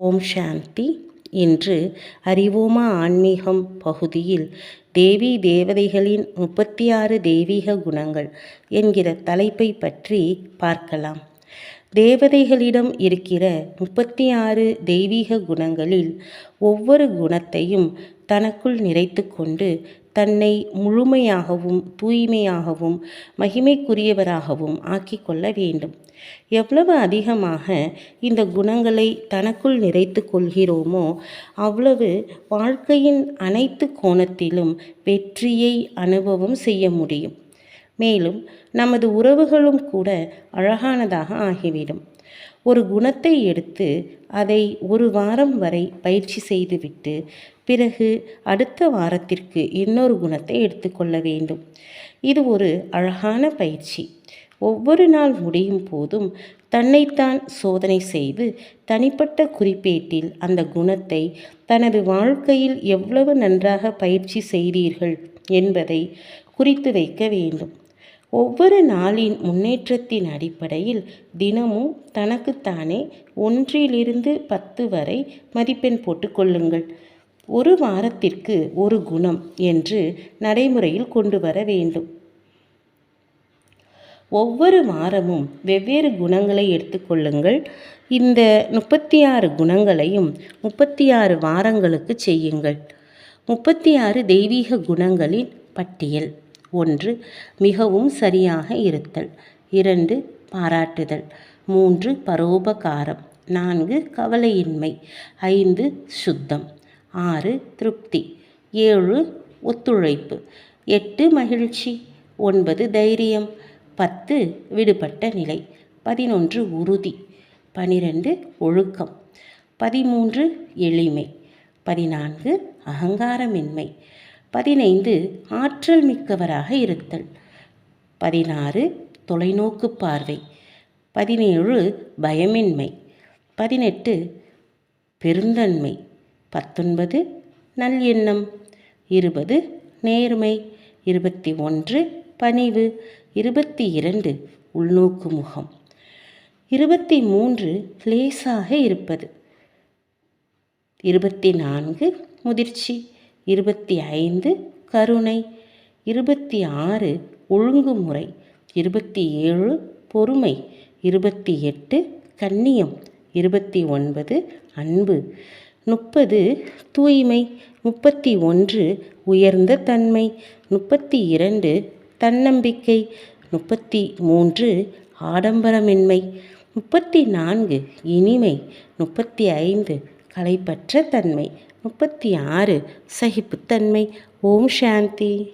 ஓம் சாந்தி. இன்று அறிவோமா ஆன்மீகம் பகுதியில் தேவி தேவதைகளின் முப்பத்தி ஆறு தெய்வீக குணங்கள் என்கிற தலைப்பை பற்றி பார்க்கலாம். தேவதைகளிடம் இருக்கிற முப்பத்தி ஆறு தெய்வீக குணங்களில் ஒவ்வொரு குணத்தையும் தனக்குள் நிறைத்து கொண்டு தன்னை முழுமையாகவும் தூய்மையாகவும் மகிமைக்குரியவராகவும் ஆக்கிக்கொள்ள வேண்டும். எவ்வளவு அதிகமாக இந்த குணங்களை தனக்குள் நிறைத்து கொள்கிறோமோ அவ்வளவு வாழ்க்கையின் அனைத்து கோணத்திலும் வெற்றியை அனுபவம் செய்ய முடியும். மேலும் நமது உறவுகளும் கூட அழகானதாக ஆகிவிடும். ஒரு குணத்தை எடுத்து அதை ஒரு வாரம் வரை பயிற்சி செய்துவிட்டு பிறகு அடுத்த வாரத்திற்கு இன்னொரு குணத்தை எடுத்துக்கொள்ள வேண்டும். இது ஒரு அழகான பயிற்சி. ஒவ்வொரு நாள் முடியும் போதும் தன்னைத்தான் சோதனை செய்து தனிப்பட்ட குறிப்பேட்டில் அந்த குணத்தை தனது வாழ்க்கையில் எவ்வளவு நன்றாக பயிற்சி செய்தீர்கள் என்பதை குறித்து வைக்க வேண்டும். ஒவ்வொரு நாளின் முன்னேற்றத்தின் அடிப்படையில் தினமும் தனக்குத்தானே ஒன்றிலிருந்து பத்து வரை மதிப்பெண் போட்டுக்கொள்ளுங்கள் ஒரு வாரத்திற்கு ஒரு குணம் என்று நடைமுறையில் கொண்டு வர வேண்டும். ஒவ்வொரு வாரமும் வெவ்வேறு குணங்களை எடுத்துக்கொள்ளுங்கள் இந்த முப்பத்தி ஆறு குணங்களையும் முப்பத்தி ஆறு வாரங்களுக்கு செய்யுங்கள். முப்பத்தி ஆறு தெய்வீக குணங்களின் பட்டியல். ஒன்று மிகவும் சரியாக இருத்தல். இரண்டு பாராட்டுதல். மூன்று பரோபகாரம். நான்கு கவலையின்மை. ஐந்து சுத்தம். ஆறு திருப்தி. ஏழு ஒத்துழைப்பு. எட்டு மகிழ்ச்சி. ஒன்பது தைரியம். பத்து விடுபட்ட நிலை. பதினொன்று உறுதி. பனிரெண்டு ஒழுக்கம். பதிமூன்று எளிமை. பதினான்கு அகங்காரமின்மை. பதினைந்து ஆற்றல் மிக்கவராக இருத்தல். பதினாறு தொலைநோக்கு பார்வை. பதினேழு பயமின்மை. பதினெட்டு பெருந்தன்மை. பத்தொன்பது நல்லெண்ணம். இருபது நேர்மை. இருபத்தி ஒன்று பணிவு. இருபத்தி இரண்டு உள்நோக்கு முகம். இருபத்தி மூன்று லேசாக இருப்பது. இருபத்தி நான்கு முதிர்ச்சி. இருபத்தி ஐந்து கருணை இருபத்தி ஆறு ஒழுங்குமுறை இருபத்தி ஏழு பொறுமை இருபத்தி எட்டு கண்ணியம் இருபத்தி ஒன்பது அன்பு முப்பது தூய்மை முப்பத்தி ஒன்று உயர்ந்த தன்மை முப்பத்தி இரண்டு தன்னம்பிக்கை முப்பத்தி மூன்று ஆடம்பரமின்மை முப்பத்தி நான்கு இனிமை முப்பத்தி ஐந்து களைப்பற்ற தன்மை. முப்பத்தி ஆறு. சகிப்புத்தன்மை. ஓம் சாந்தி.